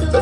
the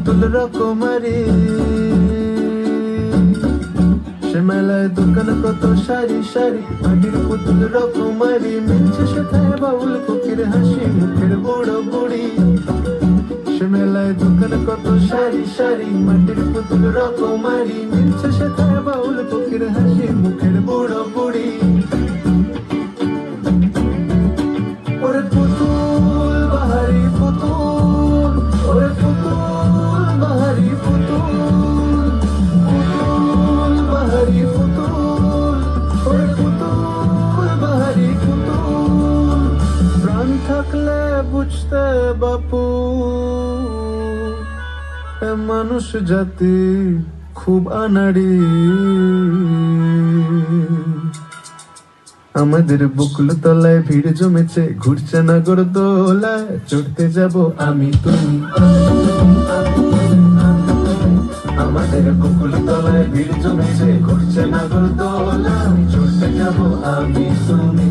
পুতুল রকমারি। সে দোকান কত সারি সারি, মাটির পুতুল রকমারি। মিলছে সেথায় বাউল কোকির হাসি, মুখের বড় বুড়ি সে দোকান কত সারি সারি, মাটির পুতুল রকমারি। মিলছে সেথায় বাউল কোকির হাসি বুঝতে বাপু মানুষ জাতি খুব আনাড়ি। আমাদের বকুল তলায় ভিড় জমেছে, ঘুরছে নগর দোলায়, চড়তে যাব আমি তুমি। আমাদের বকুল তলায় ভিড় জমেছে, ঘুরছে নগর দোলায়, চড়তে যাব আমি তুমি।